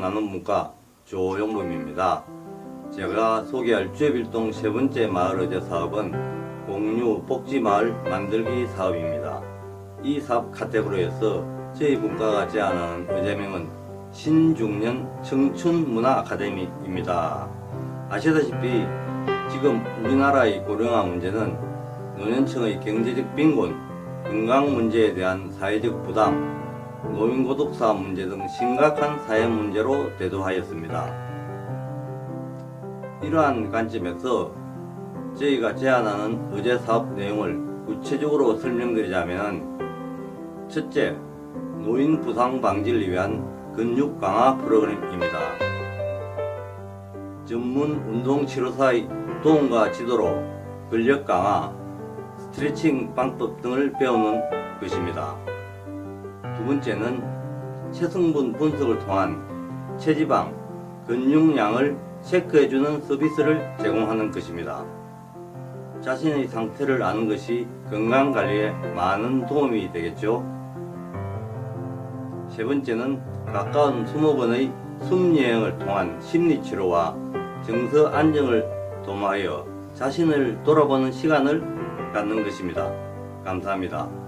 나눔 문과 조용범입니다. 제가 소개할 주앱일동 세 번째 마을 의제 사업은 공유 복지마을 만들기 사업입니다. 이 사업 카테고리에서 저희 문과가 제안하는 의제명은 신중년 청춘문화 아카데미입니다. 아시다시피 지금 우리나라의 고령화 문제는 노년층의 경제적 빈곤, 건강 문제에 대한 사회적 부담, 노인고독 사업 문제 등 심각한 사회 문제로 대두하였습니다. 이러한 관점에서 저희가 제안하는 의제 사업 내용을 구체적으로 설명드리자면 첫째, 노인 부상 방지를 위한 근육 강화 프로그램입니다. 전문 운동 치료사의 도움과 지도로 근력 강화, 스트레칭 방법 등을 배우는 것입니다. 두 번째는 체성분 분석을 통한 체지방, 근육량을 체크해주는 서비스를 제공하는 것입니다. 자신의 상태를 아는 것이 건강관리에 많은 도움이 되겠죠. 세 번째는 가까운 수목원의 숨여행을 통한 심리치료와 정서 안정을 도모하여 자신을 돌아보는 시간을 갖는 것입니다. 감사합니다.